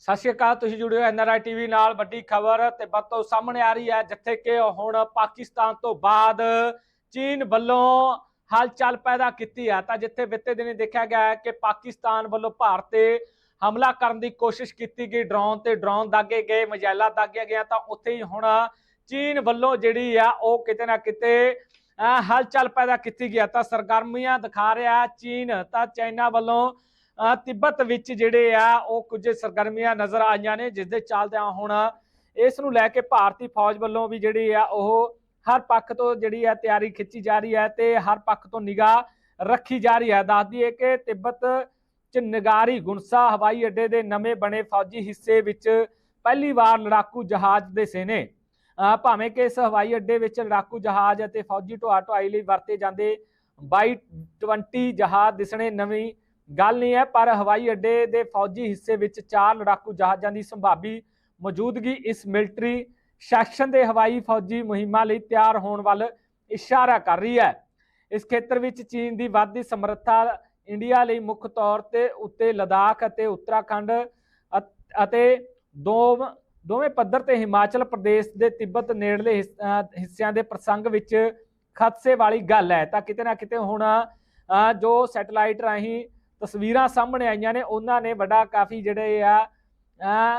ਸਤਿ ਸ਼੍ਰੀ ਅਕਾਲ ਤੁਸੀਂ ਜੁੜੇ ਹੋ ਐਨਆਰਆਈ ਟੀਵੀ ਨਾਲ ਵੱਡੀ ਖਬਰ ਤੇ ਬਾਤੋਂ ਸਾਹਮਣੇ ਆ ਰਹੀ ਹੈ ਜਿੱਥੇ ਕਿ ਹੁਣ ਪਾਕਿਸਤਾਨ ਤੋਂ ਬਾਅਦ ਚੀਨ ਵੱਲੋਂ ਹਲਚਲ ਪੈਦਾ ਕੀਤੀ ਹੈ। ਤਾਂ ਜਿੱਥੇ ਬਿੱਤੇ ਦਿਨੀ ਦੇਖਿਆ ਗਿਆ ਕਿ ਪਾਕਿਸਤਾਨ ਵੱਲੋਂ ਭਾਰਤ ਤੇ ਹਮਲਾ ਕਰਨ ਦੀ ਕੋਸ਼ਿਸ਼ ਕੀਤੀ ਗਈ ਡਰੋਨ ਤੇ ਡਰੋਨ ਦਾਗੇ ਗਏ ਮਜਾਇਲਾ ਦਾਗਿਆ ਗਿਆ ਤਾਂ ਉੱਥੇ ਹੀ ਹੁਣ ਚੀਨ ਵੱਲੋਂ ਜਿਹੜੀ ਆ ਉਹ ਕਿਤੇ ਨਾ ਕਿਤੇ ਅਹ, ਹਲਚਲ ਪੈਦਾ ਕੀਤੀ ਗਿਆ ਤਾਂ ਸਰਗਰਮੀਆਂ ਦਿਖਾ ਰਿਹਾ ਚੀਨ ਤਾਂ ਚਾਈਨਾ ਵੱਲੋਂ ਤਿੱਬਤ ਵਿੱਚ ਜਿਹੜੇ ਆ, ਉਹ ਕੁਝ ਸਰਗਰਮੀਆਂ ਨਜ਼ਰ ਆਈਆਂ ਨੇ ਜਿਸ ਦੇ ਚੱਲਦਿਆਂ ਹੁਣ ਇਸ ਨੂੰ ਲੈ ਕੇ ਭਾਰਤੀ ਫੌਜ ਵੱਲੋਂ ਵੀ ਜਿਹੜੀ ਆ, ਉਹ ਹਰ ਪੱਖ ਤੋਂ ਜਿਹੜੀ ਆ ਤਿਆਰੀ ਖਿੱਚੀ ਜਾ ਰਹੀ ਹੈ ਤੇ ਹਰ ਪੱਖ ਤੋਂ ਨਿਗਾਹ ਰੱਖੀ ਜਾ ਰਹੀ ਹੈ। ਦੱਸ ਦਈਏ ਕਿ ਤਿੱਬਤ ਚ ਨਗਾਰੀ ਗੁੰਸਾ, ਹਵਾਈ ਅੱਡੇ ਦੇ ਨਵੇਂ ਬਣੇ ਫੌਜੀ ਹਿੱਸੇ ਵਿੱਚ ਪਹਿਲੀ ਵਾਰ ਲੜਾਕੂ ਜਹਾਜ਼ ਦੇ ਸੇ ਨੇ ਭਾਵੇਂ ਕਿ ਇਸ ਹਵਾਈ ਅੱਡੇ ਵਿੱਚ ਲੜਾਕੂ ਜਹਾਜ਼ ਅਤੇ ਫੌਜੀ ਢੋਆ ਢੁਆਈ ਲਈ ਵਰਤੇ ਜਾਂਦੇ 22 ਜਹਾਜ਼ ਦਿਸਣੇ ਨਵੀਂ ਗੱਲ ਨਹੀਂ ਹੈ, ਪਰ ਹਵਾਈ ਅੱਡੇ ਦੇ ਫੌਜੀ ਹਿੱਸੇ ਵਿੱਚ ਚਾਰ ਲੜਾਕੂ ਜਹਾਜ਼ਾਂ ਦੀ ਸੰਭਾਵੀ ਮੌਜੂਦਗੀ ਇਸ ਮਿਲਟਰੀ ਸੈਕਸ਼ਨ ਦੇ ਹਵਾਈ ਫੌਜੀ ਮੁਹਿੰਮਾਂ ਲਈ ਤਿਆਰ ਹੋਣ ਵੱਲ ਇਸ਼ਾਰਾ ਕਰ ਰਹੀ ਹੈ। ਇਸ ਖੇਤਰ ਵਿੱਚ ਚੀਨ ਦੀ ਵੱਧਦੀ ਸਮਰੱਥਾ ਇੰਡੀਆ ਲਈ ਮੁੱਖ ਤੌਰ ਤੇ ਉੱਤੇ ਲਦਾਖ ਅਤੇ ਉੱਤਰਾਖੰਡ ਅਤੇ ਦੋ ਦੋਵੇਂ ਪੱਧਰ ਤੇ ਹਿਮਾਚਲ ਪ੍ਰਦੇਸ਼ ਦੇ ਤਿੱਬਤ ਨੇੜਲੇ ਹਿੱਸ- ਹਿੱਸਿਆਂ ਦੇ ਪ੍ਰਸੰਗ ਵਿੱਚ ਖਦਸ਼ੇ ਵਾਲੀ ਗੱਲ ਹੈ। ਤਾਂ ਕਿਤੇ ਨਾ ਕਿਤੇ ਹੁਣ ਜੋ ਸੈਟਲਾਈਟ ਰਾਹੀਂ ਤਸਵੀਰਾਂ ਸਾਹਮਣੇ ਆਈਆਂ ਨੇ, ਉਹਨਾਂ ਨੇ ਵੱਡਾ ਕਾਫੀ ਜਿਹੜੇ ਆ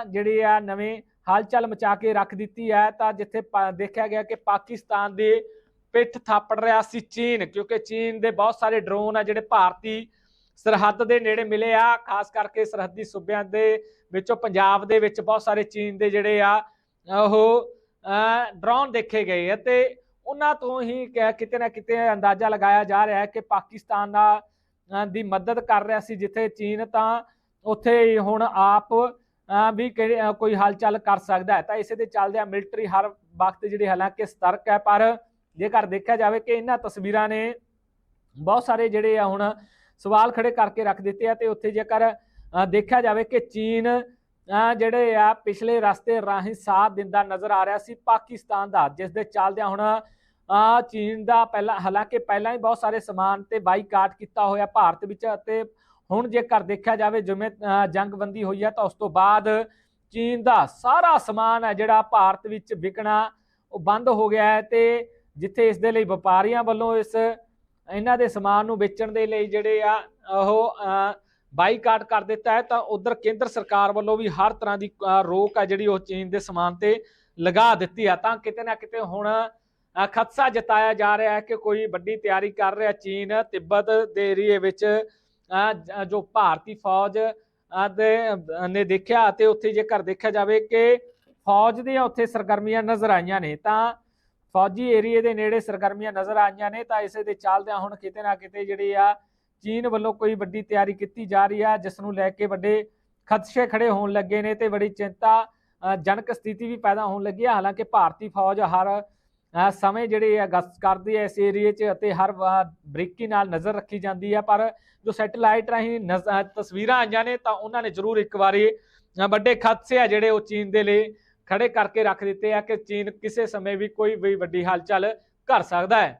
ਜਿਹੜੇ ਆ ਨਵੇਂ ਹਲਚਲ ਮਚਾ ਕੇ ਰੱਖ ਦਿੱਤੀ ਹੈ। ਤਾਂ ਜਿੱਥੇ ਪਾ- ਦੇਖਿਆ ਗਿਆ ਕਿ ਪਾਕਿਸਤਾਨ ਦੇ ਪਿੱਠ ਥਾਪੜ ਰਿਹਾ ਸੀ ਚੀਨ, ਕਿਉਂਕਿ ਚੀਨ ਦੇ ਬਹੁਤ ਸਾਰੇ ਡਰੋਨ ਆ ਜਿਹੜੇ ਭਾਰਤੀ ਸਰਹੱਦ ਦੇ ਨੇੜੇ ਮਿਲੇ ਆ, ਖਾਸ ਕਰਕੇ ਸਰਹੱਦੀ ਸੂਬਿਆਂ ਦੇ ਵਿੱਚੋਂ ਪੰਜਾਬ ਦੇ ਵਿੱਚ ਬਹੁਤ ਸਾਰੇ ਚੀਨ ਦੇ ਜਿਹੜੇ ਆ, ਉਹ ਡਰੋਨ ਦੇਖੇ ਗਏ ਆ। ਤੇ ਉਹਨਾਂ ਤੋਂ ਹੀ ਕਿਤੇ ਨਾ ਕਿਤੇ ਅੰਦਾਜ਼ਾ ਲਗਾਇਆ ਜਾ ਰਿਹਾ ਹੈ ਕਿ ਪਾਕਿਸਤਾਨ ਦਾ ਦੀ ਮਦਦ ਕਰ ਰਿਹਾ ਸੀ ਜਿੱਥੇ ਚੀਨ ਤਾਂ ਉੱਥੇ ਹੁਣ ਆਪ ਵੀ ਕਿਹੜੇ- ਅ, ਕੋਈ ਹਲਚਲ ਕਰ ਸਕਦਾ ਹੈ। ਤਾਂ ਇਸੇ ਦੇ ਚੱਲਦਿਆਂ ਮਿਲਟਰੀ ਹਰ ਵਕਤ ਜਿਹੜੀ ਹਾਲਾਂਕਿ ਸਤਰਕ ਹੈ ਪਰ ਜੇਕਰ ਦੇਖਿਆ ਜਾਵੇ ਕਿ ਇਹਨਾਂ ਤਸਵੀਰਾਂ ਨੇ ਬਹੁਤ ਸਾਰੇ ਜਿਹੜੇ ਆ ਹੁਣ ਸਵਾਲ ਖੜੇ ਕਰਕੇ ਰੱਖ ਦਿੱਤੇ ਆ ਤੇ ਉੱਥੇ ਜੇਕਰ ਦੇਖਿਆ ਜਾਵੇ ਕਿ ਚੀਨ ਜਿਹੜੇ ਆ ਪਿਛਲੇ ਰਸਤੇ ਰਾਹੀਂ ਸਾਥ ਦਿੰਦਾ ਨਜ਼ਰ ਆ ਰਿਹਾ ਸੀ ਪਾਕਿਸਤਾਨ ਦਾ ਜਿਸ ਦੇ ਚੱਲਦਿਆਂ ਹੁਣ ਅ, ਚੀਨ ਦਾ ਪਹਿਲਾਂ ਹਾਲਾਂਕਿ ਪਹਿਲਾਂ ਹੀ ਬਹੁਤ ਸਾਰੇ ਸਮਾਨ ਤੇ ਬਾਈਕਾਟ ਕੀਤਾ ਹੋਇਆ ਭਾਰਤ ਵਿੱਚ ਅਤੇ ਹੁਣ ਜੇਕਰ ਦੇਖਿਆ ਜਾਵੇ ਜਿਵੇਂ ਜੰਗਬੰਦੀ ਹੋਈ ਹੈ ਤਾਂ ਉਸ ਤੋਂ ਬਾਅਦ ਚੀਨ ਦਾ ਸਾਰਾ ਸਮਾਨ ਹੈ ਜਿਹੜਾ ਭਾਰਤ ਵਿੱਚ ਵਿਕਣਾ ਉਹ ਬੰਦ ਹੋ ਗਿਆ ਹੈ ਤੇ ਜਿੱਥੇ ਇਸ ਦੇ ਲਈ ਵਪਾਰੀਆਂ ਵੱਲੋਂ ਇਸ ਇਹਨਾਂ ਦੇ ਸਮਾਨ ਨੂੰ ਵੇਚਣ ਦੇ ਲਈ ਜਿਹੜੇ ਆ ਉਹ ਬਾਈਕਾਟ ਕਰ ਦਿੱਤਾ ਹੈ ਤਾਂ ਉਧਰ ਕੇਂਦਰ ਸਰਕਾਰ ਵੱਲੋਂ ਵੀ ਹਰ ਤਰ੍ਹਾਂ ਦੀ ਰੋਕ ਹੈ ਜਿਹੜੀ ਉਹ ਚੀਨ ਦੇ ਸਮਾਨ ਤੇ ਲਗਾ ਦਿੱਤੀ ਆ ਤਾਂ ਕਿਤੇ ਨਾ ਕਿਤੇ ਹੁਣ ਅ, ਖਦਸ਼ਾ ਜਤਾਇਆ ਜਾ ਰਿਹਾ ਹੈ ਕਿ ਕੋਈ ਵੱਡੀ ਤਿਆਰੀ ਕਰ ਰਿਹਾ ਚੀਨ ਤਿੱਬਤ ਦੇ ਏਰੀਏ ਵਿੱਚ ਜੋ ਭਾਰਤੀ ਫੌਜ ਦੇ ਨੇ ਦੇਖਿਆ ਅਤੇ ਉੱਥੇ ਜੇਕਰ ਦੇਖਿਆ ਜਾਵੇ ਕਿ ਫੌਜ ਦੀਆਂ ਉੱਥੇ ਸਰਗਰਮੀਆਂ ਨਜ਼ਰ ਆਈਆਂ ਨੇ ਤਾਂ ਫੌਜੀ ਏਰੀਏ ਦੇ ਨੇੜੇ ਸਰਗਰਮੀਆਂ ਨਜ਼ਰ ਆਈਆਂ ਨੇ ਤਾਂ ਇਸੇ ਦੇ ਚੱਲਦਿਆਂ ਹੁਣ ਕਿਤੇ ਨਾ ਕਿਤੇ ਜਿਹੜੀ ਆ ਚੀਨ ਵੱਲੋਂ ਕੋਈ ਵੱਡੀ ਤਿਆਰੀ ਕੀਤੀ ਜਾ ਰਹੀ ਆ ਜਿਸ ਨੂੰ ਲੈ ਕੇ ਵੱਡੇ ਖਦਸ਼ੇ ਖੜੇ ਹੋਣ ਲੱਗੇ ਨੇ ਤੇ ਬੜੀ ਚਿੰਤਾ ਜਨਕ ਸਥਿਤੀ ਵੀ ਪੈਦਾ ਹੋਣ ਲੱਗੀ ਆ। ਹਾਲਾਂਕਿ ਭਾਰਤੀ ਫੌਜ ਹਰ ਸਮੇਂ ਜਿਹੜੇ ਆ ਗਸ਼ਤ ਕਰਦੀ ਹੈ ਇਸ ਏਰੀਏ 'ਚ ਅਤੇ ਹਰ ਵਾਰ ਬਰੀਕੀ ਨਾਲ ਨਜ਼ਰ ਰੱਖੀ ਜਾਂਦੀ ਹੈ ਪਰ ਜੋ ਸੈਟੇਲਾਈਟ ਰਾਹੀਂ ਨਜ਼- ਤਸਵੀਰਾਂ ਆਈਆਂ ਨੇ ਤਾਂ ਉਹਨਾਂ ਨੇ ਜ਼ਰੂਰ ਇੱਕ ਵਾਰੀ ਵੱਡੇ ਖਦਸ਼ੇ ਆ ਜਿਹੜੇ ਉਹ ਚੀਨ ਦੇ ਲਈ ਖੜੇ ਕਰਕੇ ਰੱਖ ਦਿੱਤੇ ਆ ਕਿ ਚੀਨ ਕਿਸੇ ਸਮੇਂ ਵੀ ਕੋਈ ਵੀ ਵੱਡੀ ਹਲਚਲ ਕਰ ਸਕਦਾ ਹੈ।